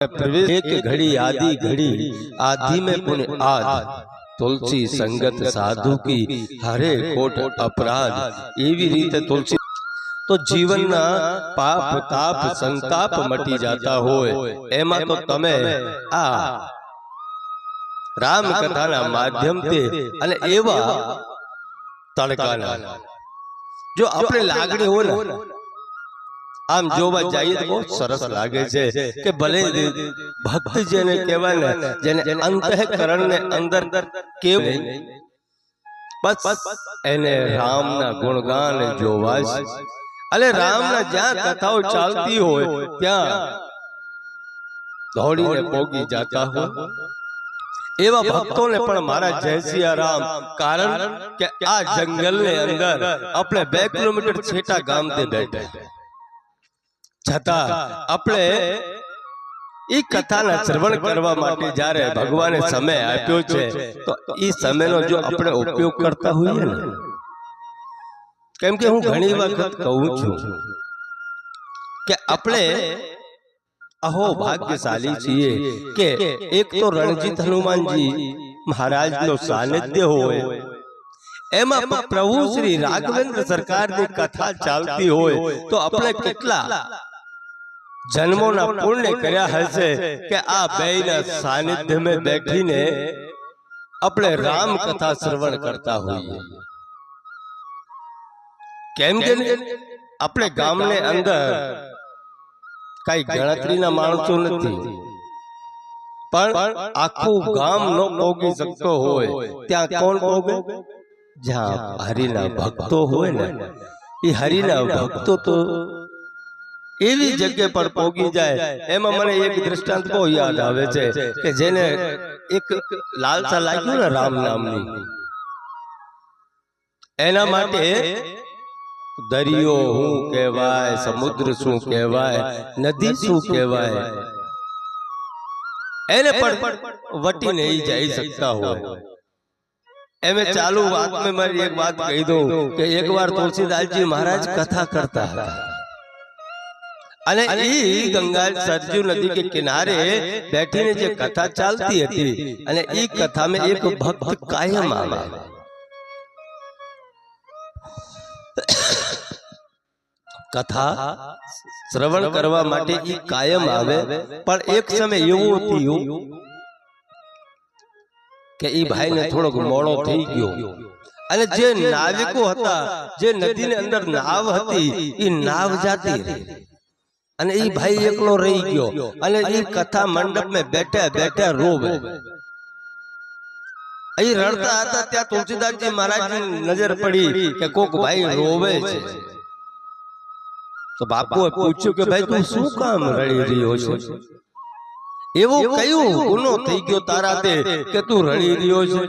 प्रवेश एक घड़ी आदि घड़ी आदि में पुण्य आद તુલસી સંગત સાધુ કી હરે કોટ અપરાધ એવી રીતે તુલસી તો જીવનના પાપ તાપ સંતાપ મટી જતા હોય એમાં તો તમે આ રામ કથાના માધ્યમથી અને એવા તડકાના જો આપણે લાગણી હોય ને આમ જોવા જઈએ તો બહુ સરસ લાગે છે કે ભલે ભક્ત જેને કહેવાય ને જેને અંતઃકરણ ને અંદર કેવું બસ એને રામના ગુણગાન જોવા છે અને રામના જ્યાં કથાઓ ચાલતી હોય ત્યાં દોડીને પોગી જતા હોય એવા ભક્તોને પણ મારા જય સિયા રામ કારણ કે આ જંગલને અંદર આપણે બે કિલોમીટર છેટા ગામથી બેઠા છતાં આપણે એ કથાના શ્રવણ કરવા માટે જ્યારે ભગવાને સમય આપ્યો છે તો એ સમયનો જો આપણે ઉપયોગ કરતા હોઈએ ને કેમ કે હું ઘણી વખત કહું છું કે આપણે અહો ભાગ્યશાળી છીએ કે એક તો રણજીત હનુમાનજી મહારાજનો સાનિધ્ય હોય એમાં પણ પ્રભુ શ્રી રાઘવેન્દ્ર સરકારની કથા ચાલતી હોય તો આપણે કેટલા જન્મોના પુણ્ય કર્યા હશે કે આ બેયના સાનિધ્યમાં બેઠીને આપણે રામ કથા શ્રવણ કરતા હોઈએ. કેમ કે આપણે ગામને અંદર કઈ ગણતરીના માણસો નથી. પણ આખું ગામ નો ભોગી શકતો હોય. ત્યાં કોણ ભોગે જ્યાં હરિના ભક્તો હોય ને. એ હરિના ભક્તો તો એવી જગ્યા પર પોગી જાય એમાં મને એક દ્રષ્ટાંત બહુ યાદ આવે છે કે જેને એક લાલસા લાગ્યું ને રામ નામની. એના માટે દરિયો શું કહેવાય સમુદ્ર શું કહેવાય નદી શું કહેવાય. એને પણ વટી નહીં જઈ શકતા હોય. એમે ચાલુ વાત મેં મારી એક વાત કહી દઉં કે એકવાર તુલસીદાસજી મહારાજ કથા કરતા હતા. અને ઈ ગંગા સરજુ નદી કે કિનારે બેઠીને જે કથા ચાલતી હતી અને ઈ કથામાં એક ભક્ત કાયમ આવે કથા શ્રવણ કરવા માટે ઈ કાયમ આવે પણ એક સમય એવું થયું કે ઈ ભાઈને થોડોક મોડો થઈ ગયો અને જે નાવિકો હતા જે નદીની અંદર નાવ હતી ઈ નાવ જાતી રહી અને એ ભાઈ એકલો રહી ગયો. અને એ કથા મંડપમાં બેઠા બેઠા રોવે. અહીં રડતા હતા ત્યાં તુલસીદાસજી મહારાજની નજર પડી કે કોક ભાઈ રોવે છે. તો બાપુએ પૂછ્યું કે ભાઈ તું શું કામ રડી રહ્યો છે? એવું કયું ગુનો થઈ ગયો તારા તે કે તું રડી રહ્યો છે?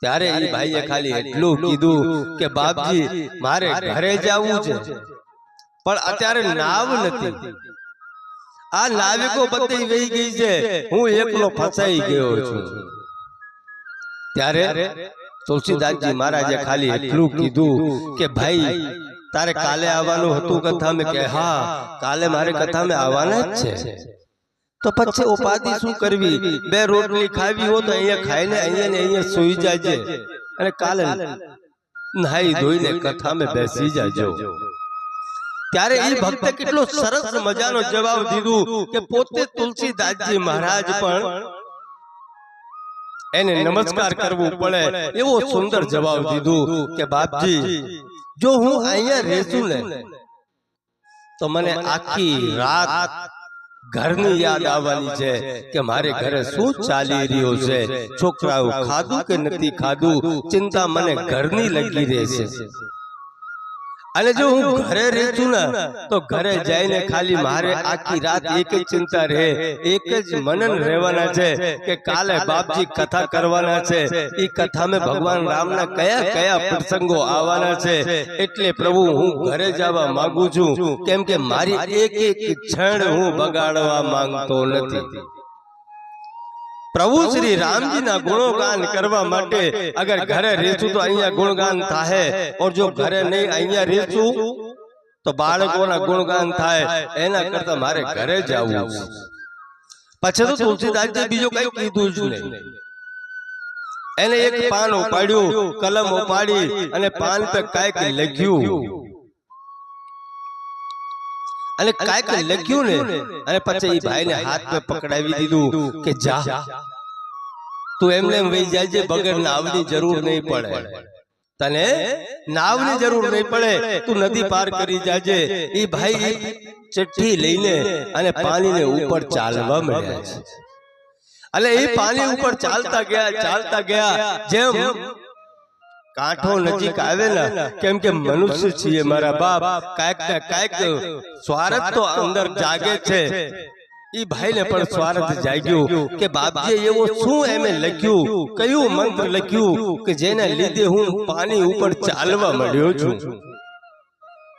ત્યારે એ ભાઈએ ખાલી એટલું કીધું કે બાપજી મારે ઘરે જવું છે. પણ અત્યારે નાવ નથી. આ નાવિકો બધી વહી ગઈ છે. હું એકલો ફસાઈ ગયો છું. ત્યારે તુલસીદાસજી મહારાજે ખાલી એટલું કીધું કે ભાઈ તારે કાલે આવવાનું હતું કથામાં કે હા કાલે મારે કથામાં આવવાના જ છે. તો પછી ઉપાધિ શું કરવી? બે રોટલી ખાવી હો તો અહીંયા ખાઈને અહીંયા ને અહીંયા સુઈ જાજે. અને કાલે નહાઈ ધોઈને કથામાં બેસી જાજો. ત્યારે એ ભક્તે કેટલો સરસ મજાનો જવાબ દીધું કે પોતે તુલસીદાસજી મહારાજ પણ એને નમસ્કાર કરવું પડે. એવો સુંદર જવાબ દીધું કે બાપજી જો હું અહીંયા રહેશું ને તો મને આખી રાત ઘરની યાદ આવવાની છે કે મારે ઘરે શું ચાલી રહ્યું છે? છોકરાઓ ખાધું કે નથી ખાધું? ચિંતા મને ઘરની લગી રહેશે અને જો હું ઘરે રહેશું ને તો ઘરે જઈને ખાલી મારે આખી રાત એક જ ચિંતા રહે એક જ મનન રહેવાના છે કે કાલે બાપજી કથા કરવાના છે એ કથામાં ભગવાન રામના કયા કયા પ્રસંગો આવવાના છે એટલે પ્રભુ હું ઘરે જવા માંગુ છું કેમ કે મારી એક એક ક્ષણ હું બગાડવા માંગતો નથી. પ્રભુ શ્રી રામજીના ગુણગાન કરવા માટે અગર ઘરે રહેશું તો અહીંયા ગુણગાન થાય ઓર જો ઘરે નહીં અહીંયા રહેશું તો બાળકોના ગુણગાન થાય એના કરતા મારે ઘરે જવું. પછી તો તુલસીદાસજી બીજું કઈ કીધું જ નહીં. એને એક પાન ઉપાડ્યું કલમ ઉપાડી અને પાન પર કંઈક લખ્યું. અને કાંઈક લખ્યું ને. અને પછી એ ભાઈને હાથ પે પકડાવી દીધું કે જા. તું એમને એમ વહી જાય બગર નાવની જરૂર નહીં પડે. તને નાવની જરૂર નહીં પડે. તું નદી પાર કરી જાજે. એ ભાઈ ચઠ્ઠી લઈને અને પાણીને ઉપર ચાલવા મળ્યા છે. એટલે એ પાણી ઉપર ચાલતા ગયા ચાલતા ગયા. જેમ કાંઠો નજીક આવેલા. ને કેમ કે મનુષ્ય છીએ મારા બાપ. કાંઈક ને કાંઈક સ્વાર્થ તો અંદર જાગે છે. ઈ ભાઈને પણ સ્વાર્થ જાગ્યું કે બાપજીએ એવો શું એમે લખ્યું? કયું મંત્ર લખ્યું કે જેને લીધે હું પાણી ઉપર ચાલવા મળ્યો છું.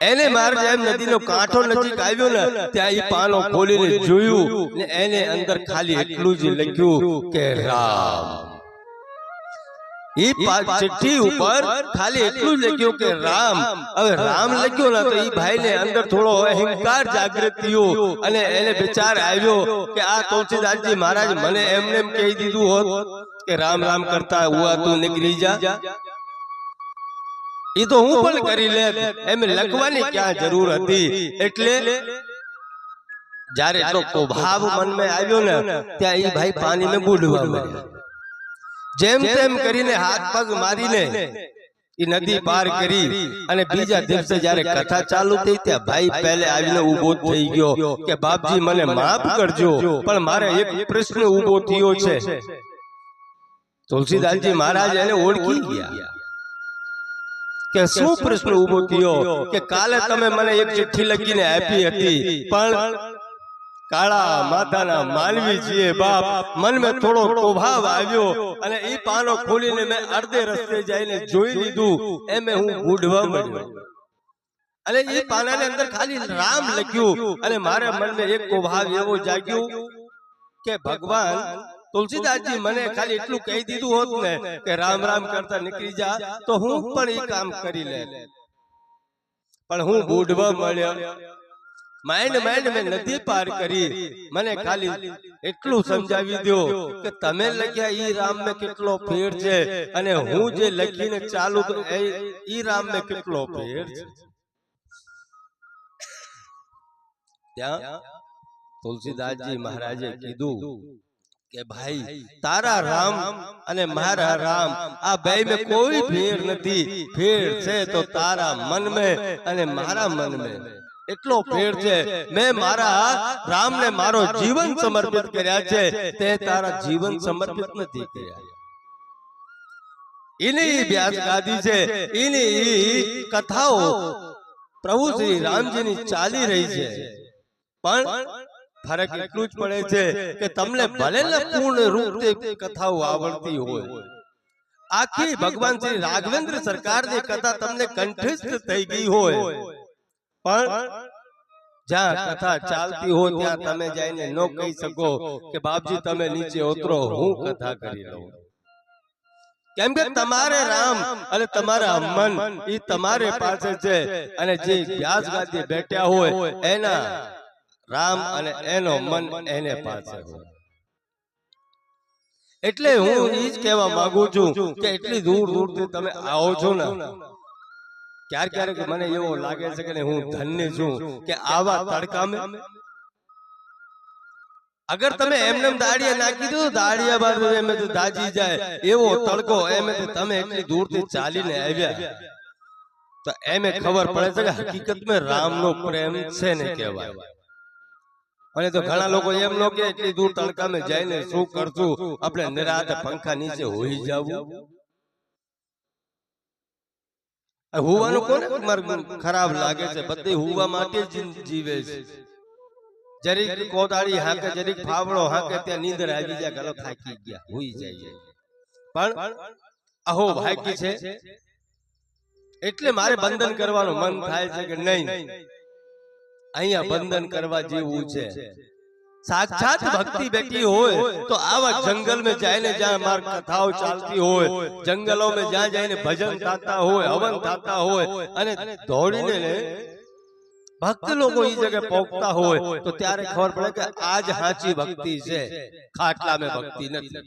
એને મારે જેમ નદીનો કાંઠો નજીક આવ્યો ને ત્યાં ઈ પાનો ખોલીને જોયું ને એને અંદર ખાલી એટલું જ લખ્યું કે રામ. ઈ ચિઠ્ઠી ઉપર ખાલી એટલું લખ્યું કે રામ. હવે રામ લખ્યો ને તો ઈ ભાઈને અંદર થોડો અહંકાર જાગૃત થયો. અને એને વિચાર આવ્યો કે આ તુલસીદાસજી મહારાજ મને એમને એમ કહી દીધું હોત કે રામ રામ કરતા હુઆ તું નીકળી જા. ઈ તો હું પણ કરી લે એમ લખવાની ક્યાં જરૂર હતી? એટલે જ્યારે એટલો કોભાવ મનમાં આવ્યો ને ત્યાં ઈ ભાઈ પાણીને બુડવા મળ્યા જેમ તેમ કરીને હાથ પગ મારીને એ નદી પાર કરી અને બીજા દિવસે જયારે કથા ચાલુ થઈ ત્યાં ભાઈ પહેલે આવીને ઊભો થઈ ગયો કે બાપજી મને માફ કરજો પણ મારે એક પ્રશ્ન ઊભો થયો છે. તુલસીદાસજી મહારાજ એને ઓળખી ગયા. કે શું પ્રશ્ન ઊભો થયો? કે કાલે તમે મને એક ચિઠ્ઠી લખીને આપી હતી પણ કાળા માતાના માલવીજીએ બાપ મન મેં થોડો કોભાવ આવ્યો અને એ પાનો ખોલીને મેં અડધે રસ્તે જઈને જોઈ લીધું એમે હું ઉડવા મળ્યો અને એ પાનાની અંદર ખાલી રામ લખ્યું અને મારા મનમાં એક કોભાવ એવો જાગ્યું કે ભગવાન તુલસીદાસજી મને ખાલી એટલું કહી દીધું હોત ને કે રામ રામ કરતા નીકળી જા તો હું પણ એ કામ કરી લે. પણ હું બુઢવા મળ્યો માઇન્ડ માઇન્ડ મેં નદી પાર કરી. મને ખાલી એટલું સમજાવી દો કે તમે લખ્યા ઈ રામ મેં કેટલો ફેર છે? અને હું જે લખીને ચાલુ ઈ રામ મેં કેટલો ફેર છે? ત્યાં તુલસીદાસજી મહારાજે કીધું કે ભાઈ તારા રામ અને મારા રામ આ બે મેં કોઈ ફેર નથી. ફેર છે તો તારા મન મેં અને મારા મન મેં એટલો ફેર છે. મેં મારા રામને મારો જીવન સમર્પિત કર્યા છે. તે તારા જીવન સમર્પિત નથી કર્યા. એની વ્યાસ ગાદી છે. એની કથાઓ પ્રભુ શ્રી રામજીની ચાલી રહી છે. પણ ફરક એટલું જ પડે છે કે તમને ભલે ને પૂર્ણ રૂપે કથાઓ આવડતી હોય. આખી ભગવાન શ્રી રાઘવેન્દ્ર સરકારની કથા તમને કંઠસ્થ થઈ ગઈ હોય. પણ જ્યાં કથા ચાલતી હોય ત્યાં તમે જઈને ન કહી શકો કે બાપજી તમે નીચે ઉતરો હું કથા કરી લઉં. કેમ કે તમારે રામ અને તમારા મન એ તમારે પાસે છે અને જે વ્યાસ ગાદી બેઠ્યા હોય એના રામ અને એનો મન એને પાસે હોય. એટલે હું એ જ કહેવા માંગુ છું કે એટલી દૂર દૂરથી તમે આવો છો ને. ક્યારેક ક્યારેક મને એવો લાગે છે કે હું ધન્ય છું કે આવા તડકામાં અગર તમે એમને દાડિયા નાખી દો દાડિયા બાદ એમ તો દાજી જાય. એવો તડકો એમ તો તમે એટલી દૂરથી ચાલીને આવ્યા. તો એમે ખબર પડે છે કે હકીકતમાં રામનો પ્રેમ છે ને કહેવાય. અને તો ઘણા લોકો એમ નો કે એટલી દૂર તડકામાં જઈને શું કરશું? આપણે નિરાતે પંખા નીચે હોઈ જવું. હુવાનું કોને મારે ખરાબ લાગે છે. બધી હુવા માટે જ જીવે છે. જરીક કોદાળી હાકે જરીક ફાવડો હાકે ત્યાં નીંદર આવી જાય ગલો થાકી ગયા. હુઈ જાય. પણ અહો ભાગી છે? એટલે મારે બંધન કરવાનું મન થાય છે કે નહીં. અહીંયા બંધન કરવા જેવું છે. સાક્ષાત ભક્તિ બેઠી હોય. તો આવા જંગલમાં જઈને જ્યાં માર કથાઓ ચાલતી હોય જંગલો માં જ્યાં જઈને ભજન થતા હોય હવન થતા હોય અને દોડીને ભક્ત લોકો એ જગ્યાએ પોકતા હોય. તો ત્યારે ખબર પડે કે આજ સાચી ભક્તિ છે. ખાટલા મેં ભક્તિ નથી.